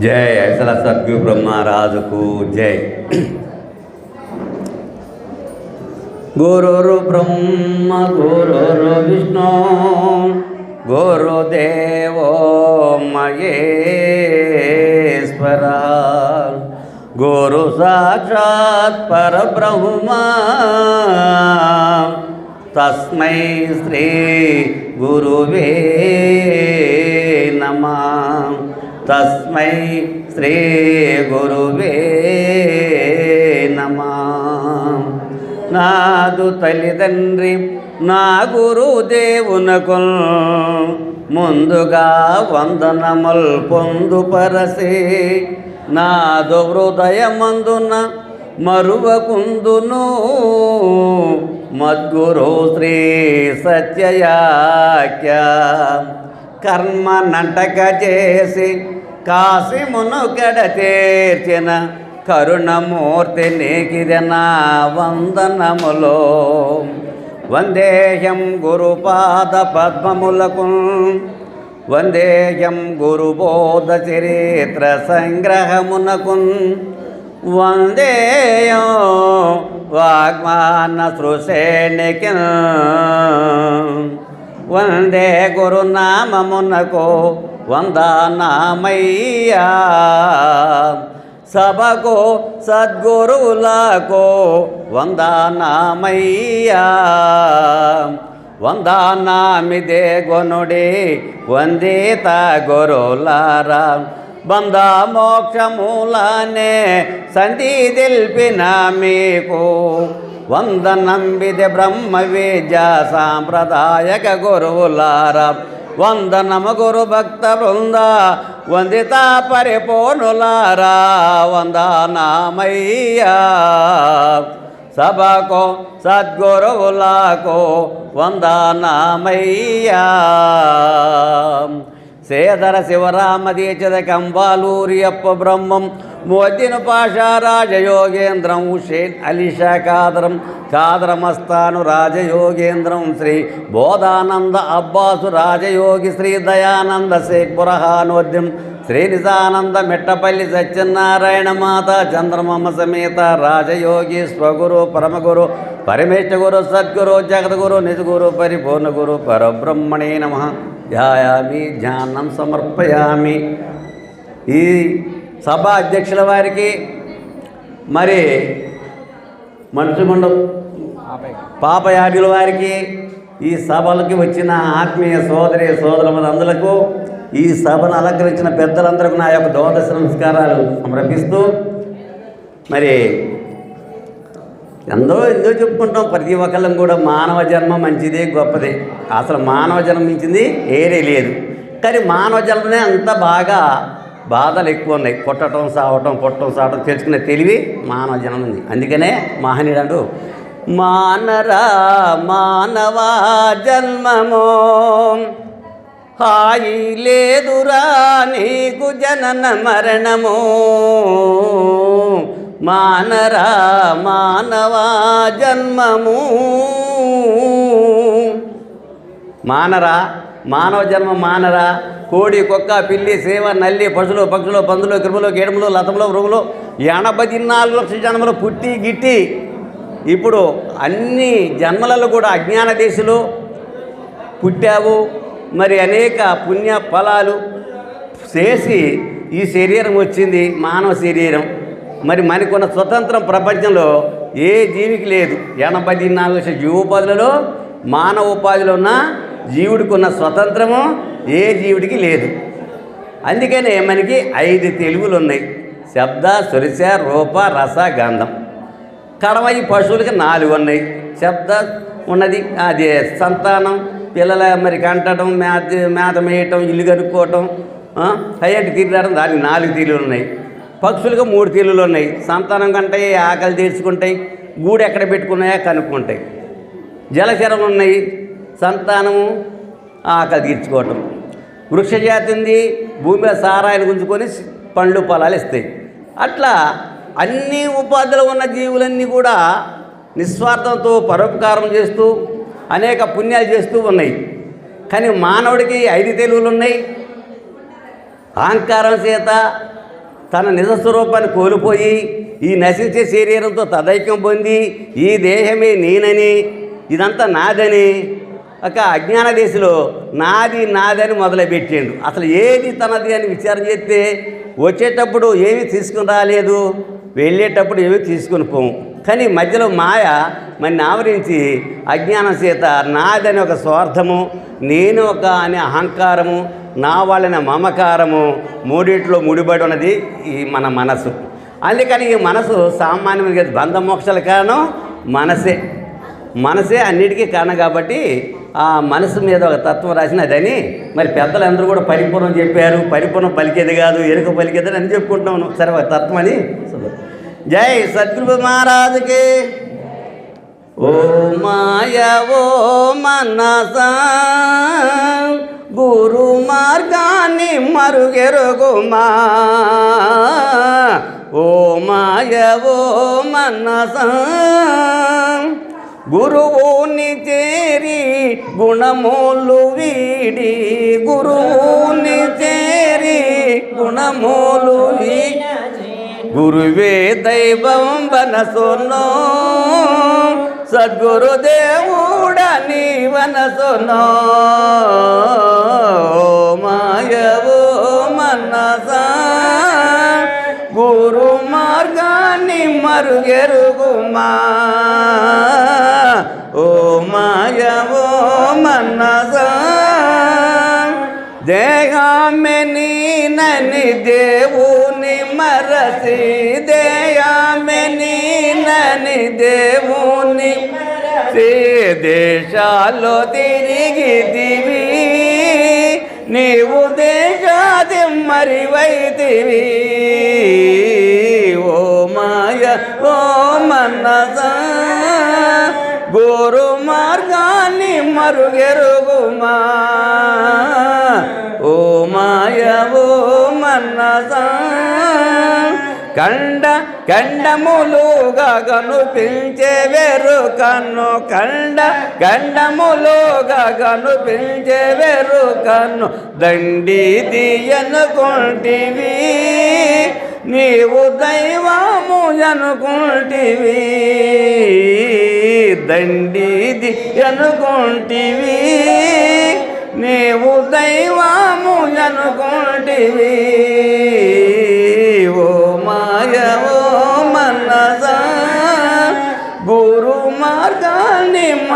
జై అసల సద్గు బ్రహ్మరాజుకు జై. గురురు బ్రహ్మ గురురు విష్ణు గురుదేవో మహేశ్వర గురు సాక్షాత్ పరబ్రహ్మ. తస్మై శ్రీ గురువే నమ. తస్మై శ్రీ గురువే నమ. నాదు తల్లిదండ్రి నా గురుదేవునకు ముందుగా వందనముల్ పొందుపరసే నాదు హృదయమందున మరువకుందును. మద్గురు శ్రీ సత్యయాఖ్య కర్మ నటక చేసి కాసిమును మునుగడ తీర్చిన కరుణమూర్తి నీకిదనా వందనములో. వందేహం గురుపాద పద్మములకు వందేహం గురుబోధ చరిత్ర సంగ్రహమునకు వందేయం వాగ్మాన సృశేణికి వందే గురునామమునకు వందనామయ్యా. సభకు సద్గురువులకు వందనామయ్యా. వందనామిదే గునుడి వందేత గురులారా. బంధ మోక్షములనే సంధి తెలిపిన మీకు. వందనంబిది బ్రహ్మ విద్య సాంప్రదాయక గురువులారా వందనము గురు భక్త బృంద వందిత పరిపూర్ణులారా వందనామయ్యా. సభకు సద్గురువులాకు వందనామయ్యా. సేదర శివరామ దీక్షద కంబాలూరి అప్ప బ్రహ్మం. మోదిన పాషా రాజయోగేంద్రం షేన్ అలీషా కాదరం కాదరమస్తాను రాజయోగేంద్రం శ్రీ బోధానంద అబ్బాసు రాజయోగి శ్రీ దయానంద శేఖ్ బురహానోద్యం శ్రీ నిజానంద మిట్టపల్లి సత్యనారాయణ మాత చంద్రమమ్మ సమేత రాజయోగి స్వగురు పరమగురు. పరమేశ్వర గురు సద్గురు జగద్గురు నిజగురు పరిపూర్ణ గురు పరబ్రహ్మణే నమ. ధ్యాయామి ధ్యానం సమర్పయామి. ఈ సభ అధ్యక్షుల వారికి మరి మనసుగుండ పాపయాడుల వారికి ఈ సభలకి వచ్చిన ఆత్మీయ సోదరి సోదరులందరకు ఈ సభను అలంకరించిన పెద్దలందరికీ నా యొక్క దోదశ నమస్కారాలు సమర్పిస్తూ మరి ఎందో ఎందో చెప్పుకుంటాం. ప్రతి ఒక్కళ్ళం కూడా మానవ జన్మ మంచిదే గొప్పదే. అసలు మానవ జన్మించింది ఏరే లేదు. కానీ మానవ జన్మనే అంత బాగా బాధలు ఎక్కువ ఉన్నాయి. కొట్టడం సావటం కొట్టడం సావటం తెలుసుకునే తెలివి మానవ జన్మ ఉంది. అందుకనే మహనీయుడు మానరా మానవ జన్మమో హాయి లేదురా నీకు జనన మరణము మానరా మానవా జన్మము. మానరా మానవ జన్మ మానరా. కోడి కుక్క పిల్లి సేవ నల్లి పశువులు పక్షులు పందులు క్రిములు గేడములు లతములు మృగులు ఎనభై నాలుగు లక్షల జన్మలు పుట్టి గిట్టి ఇప్పుడు అన్ని జన్మలలో కూడా అజ్ఞాన దేశంలో పుట్టావు. మరి అనేక పుణ్య ఫలాలు చేసి ఈ శరీరం వచ్చింది మానవ శరీరం. మరి మనకున్న స్వతంత్రం ప్రపంచంలో ఏ జీవికి లేదు. ఎనభై నాలుగు లక్షల జీవోపాధులలో మానవ ఉపాధిలో ఉన్న జీవుడికి ఉన్న స్వతంత్రము ఏ జీవుడికి లేదు. అందుకనే మనకి ఐదు తెలుగులు ఉన్నాయి. శబ్ద సురస రూప రస గంధం. కడవ ఈ పశువులకి నాలుగు ఉన్నాయి. శబ్ద ఉన్నది అది సంతానం పిల్లల మరి కంటడం మేత మేత మేయటం ఇల్లు కనుక్కోవటం హైయట్ తీరడం దానికి నాలుగు తీరులు ఉన్నాయి. పక్షులుగా మూడు తీరులు ఉన్నాయి. సంతానం కంటాయి ఆకలి తీర్చుకుంటాయి గూడు ఎక్కడ పెట్టుకున్నాయో కనుక్కుంటాయి. జలచరములు ఉన్నాయి సంతానము ఆకలి తీర్చుకోవటం. వృక్షజాతి ఉంది భూమిలో సారాయిని గుంజుకొని పండ్లు పొలాలు ఇస్తాయి. అట్లా అన్ని ఉపాధులు ఉన్న జీవులన్నీ కూడా నిస్వార్థంతో పరోపకారం చేస్తూ అనేక పుణ్యాలు చేస్తూ ఉన్నాయి. కానీ మానవుడికి ఐదు తెలివులు ఉన్నాయి. అహంకారం చేత తన నిజస్వరూపాన్ని కోల్పోయి ఈ నశించే శరీరంతో తదైక్యం పొంది ఈ దేహమే నేనని ఇదంతా నాదని. ఒక అజ్ఞాన దేశలో నాది నాదని మొదలుపెట్టిండు. అసలు ఏది తనది అని విచారం చేస్తే వచ్చేటప్పుడు ఏమీ తీసుకుని రాలేదు. వెళ్ళేటప్పుడు ఏమీ తీసుకుని పోము కానీ మధ్యలో మాయ మన ఆవరించి అజ్ఞానం చేత నాదని ఒక స్వార్థము నేను ఒక అనే అహంకారము నా వాళ్ళని మమకారము మూడిట్లో ముడిపడి ఉన్నది ఈ మన మనసు. అందుకని ఈ మనసు సామాన్యమైన బంధ మోక్షాల కారణం మనసే. మనసే అన్నిటికీ కారణం కాబట్టి ఆ మనసు మీద ఒక తత్వం రాసినదని మరి పెద్దలందరూ కూడా పరిపూర్ణం చెప్పారు. పరిపూర్ణం పలికేది కాదు ఎరుక పలికేది అని చెప్పుకుంటాం సరే ఒక తత్వం అని జై సద్గురు మహారాజుకి. ఓ మాయ ఓ మనస గురు మరుగెరుగుమా? ఓ మాయ ఓ మనస గురువుని చేరి గుణములు వీడి. గురువుని చేరి గుణములు గురువే దైవం వనసును సద్గురుదేవుడని వనసునో. మాయవో మనస గురు మార్గాన్ని మరుగెరుగుమా. ఓ మాయవో మనస దేహామె నీనని దేవుని మరసి దేయామె నీనని దేవుని మరసి. దేశాల్లో తిరిగి దివి నీవు దే మరివైతివి ఓ మాయ ఓ మనస గురు మార్గాన్ని మరుగెరుగుమా ఓ మాయ ఓ మనస కండ గండములుగా కనుపించే వెరు కన్ను కండ గండములుగా కనుపించే వెరు కన్ను దండి దియనుకుంటివి నీవు దైవము అనుకుంటివి. దండిది అనుకుంటివి నీవు దైవము అనుకుంటివి.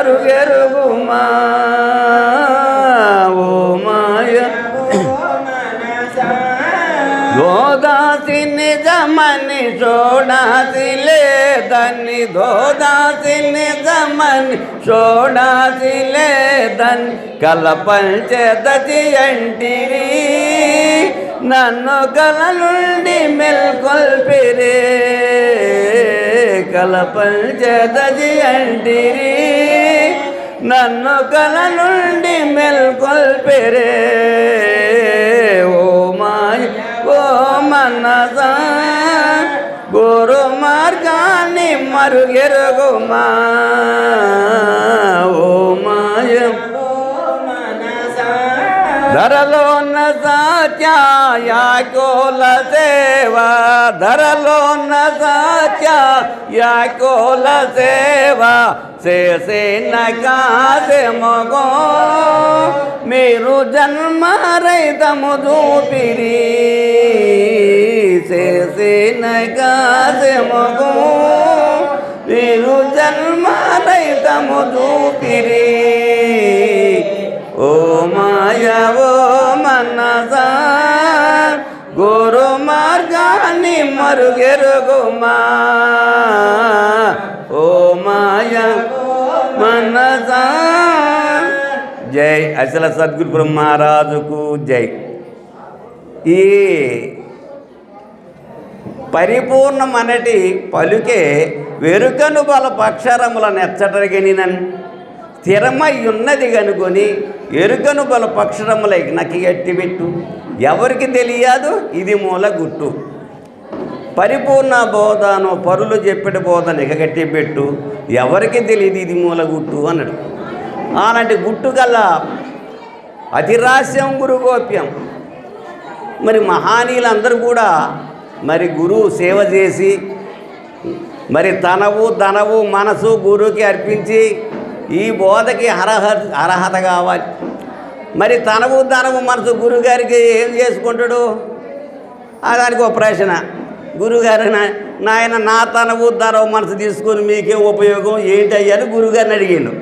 మరుగెరుగుమా ఓ మాయ. దోదాసి నిజమని చూడాసి లేదని దోదాసి నిజమని చూడాసి లేదని కలపంచేదచి అంటిరి. నన్ను కల నుండి మెల్కొల్పిరే కలపంచేదచి అంటిరీ. నన్ను కల నుండి మెల్కొల్పిరే ఓ మాయ ఓ మనస గురు మార్గాన్ని మరుగెరుగుమా ఓ మాయ ధరలోన సాత్యాకోల సేవ ధరలోన సాత్యాకోల సేవ చేసిన కాసే మగో మీరు జన్మ రైతము చూపిరి చేసిన కాసే మగో మీరు జన్మ రైతము చూపిరి ఓ మాయ ఓ గురు మార్గాన్ని మరుగెరుగుమా. ఓ మాయ మనస జై అసల సద్గురు బ్రహ్మరాజుకు జై. ఈ పరిపూర్ణమనటి పలుకే వెరుకను బల పక్షరముల నెచ్చటరిగనినన్ స్థిరమై ఉన్నది కనుకొని ఎరుకను బల పక్షరముల నకి ఎట్టిబెట్టు ఎవరికి తెలియదు? ఇది మూల గుట్టు. పరిపూర్ణ బోధను పరులు చెప్పిన బోధ నిగగట్టి పెట్టు. ఎవరికి తెలియదు ఇది మూల గుట్టు అన్నాడు. అలాంటి గుట్టు కల్లా అతిరాస్యం గురు గోప్యం మరి మహానీయులందరూ కూడా మరి గురువు సేవ చేసి మరి తనవు ధనవు మనసు గురువుకి అర్పించి ఈ బోధకి అర్హత అర్హత కావాలి మరి తనవు ధనవు మనసు గురుగారికి ఏం చేసుకుంటాడు? దానికి ఒక ప్రశ్న. గురుగారు నా- నాయన నా తనవు ధనవు మనసు తీసుకొని మీకేం ఉపయోగం ఏంటి గురుగారిని గురువుగారిని అడిగాను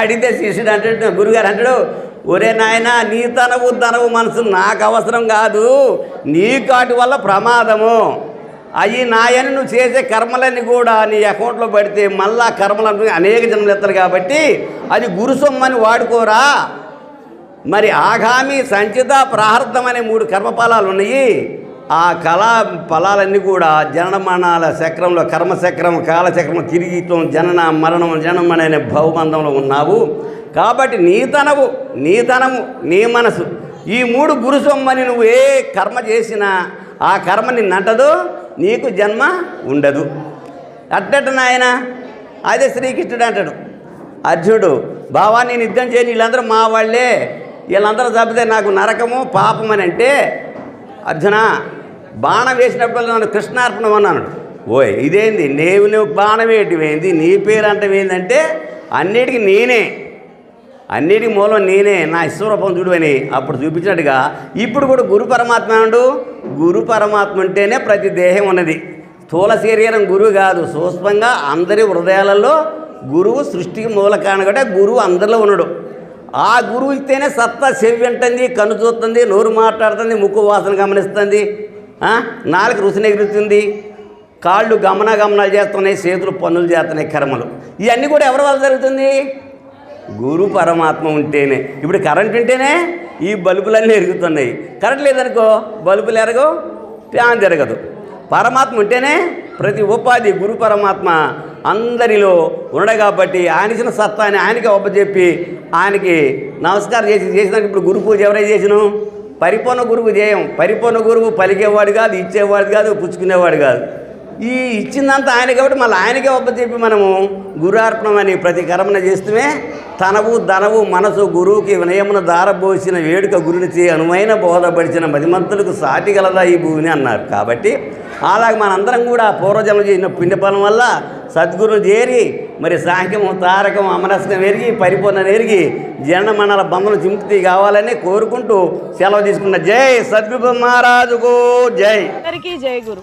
అడిగితే శిష్యుడు అంటాడు గురుగారు అంటాడు ఒరే నాయన నీ తనవు ధనవు మనసు నాకు అవసరం కాదు నీ కాటి వల్ల ప్రమాదము. అవి నాయన నువ్వు చేసే కర్మలన్నీ కూడా నీ అకౌంట్లో పడితే మళ్ళా కర్మలు అనేక జన్మలు ఎత్తారు కాబట్టి అది గురు అని వాడుకోరా. మరి ఆగామి సంచిత ప్రార్థం అనే మూడు కర్మఫలాలు ఉన్నాయి. ఆ కళా ఫలాలన్నీ కూడా జనన మరణాల చక్రంలో కర్మచక్రం కాలచక్రం తిరిగితం జనన మరణం జనమణ అనే భవబంధంలో ఉన్నావు. కాబట్టి నీ తనవు నీ తనము నీ మనసు ఈ మూడు గురుసొమ్మని నువ్వు ఏ కర్మ చేసినా ఆ కర్మ నిన్నంటదు నీకు జన్మ ఉండదు. అట్టట నాయన అదే శ్రీకృష్ణుడు అంటాడు. అర్జునుడు బావా నేను యుద్ధం చేయని వీళ్ళందరూ మా వాళ్ళే. వీళ్ళందరూ చంపితే నాకు నరకము పాపం అని అంటే అర్జున బాణం వేసినప్పుడు నన్ను కృష్ణార్పణం అన్నాను ఓయ్ ఇదేంది? నేను నువ్వు బాణం ఏంది? నీ పేరు అంటే ఏంటంటే అన్నిటికీ నేనే. అన్నిటి మూలం నేనే నా ఈశ్వరూపం చూడు అని అప్పుడు చూపించినట్టుగా ఇప్పుడు కూడా గురు పరమాత్మ ఉండు గురు పరమాత్మ ఉంటేనే ప్రతి దేహం ఉన్నది. స్థూల శరీరం గురువు కాదు సూక్ష్మంగా అందరి హృదయాలలో గురువు సృష్టికి మూల కారణం గురువు అందరిలో ఉన్నాడు. ఆ గురువు ఇస్తేనే సత్తా చెవి వింటుంది కన్ను చూస్తుంది నోరు మాట్లాడుతుంది ముక్కు వాసన గమనిస్తుంది నాలుక రుచి ఎగురుతుంది. కాళ్ళు గమన గమనాలు చేస్తున్నాయి చేతులు పనులు చేస్తున్నాయి కర్మలు. ఇవన్నీ కూడా ఎవరి వల్ల జరుగుతుంది? గురు పరమాత్మ ఉంటేనే. ఇప్పుడు కరెంట్ ఉంటేనే ఈ బల్బులన్నీ ఎరుగుతున్నాయి. కరెంట్ లేదనుకో బల్బులు ఎరగవు ఫ్యాన్ తిరగదు. పరమాత్మ ఉంటేనే ప్రతి ఉపాధి గురు పరమాత్మ అందరిలో ఉండడు కాబట్టి ఆయన ఇచ్చిన సత్తాన్ని ఆయనకి ఒప్పచెప్పి ఆయనకి నమస్కారం చేసి చేసినాక ఇప్పుడు గురు పూజ ఎవరైతే చేసిను? పరిపూర్ణ గురువు చేయం పరిపూర్ణ గురువు పలికేవాడు కాదు ఇచ్చేవాడు కాదు పుచ్చుకునేవాడు కాదు. ఈ ఇచ్చిందంతా ఆయన కాబట్టి మళ్ళీ ఆయనకే ఒప్పచెప్పి మనము గురార్పణం అని ప్రతి కర్మన చేస్తూనే తనవు ధనవు మనసు గురువుకి వినయమున దారబోసిన వేడుక గురునిచి అనువైన బోధపడిచిన మదిమంతులకు సాటి గలదా ఈ భూమిని అన్నారు. కాబట్టి అలాగే మనందరం కూడా పూర్వజన్మ చేసిన పిండిపలం వల్ల సద్గురువు చేరి మరి సాంఖ్యము తారకం అమరస్కం ఎరిగి పరిపూర్ణ ఎరిగి జన మండల బంధన చిముక్తి కావాలని కోరుకుంటూ సెలవు తీసుకున్న జై సద్గురు మహారాజుకు జై. అందరికీ జై గురు.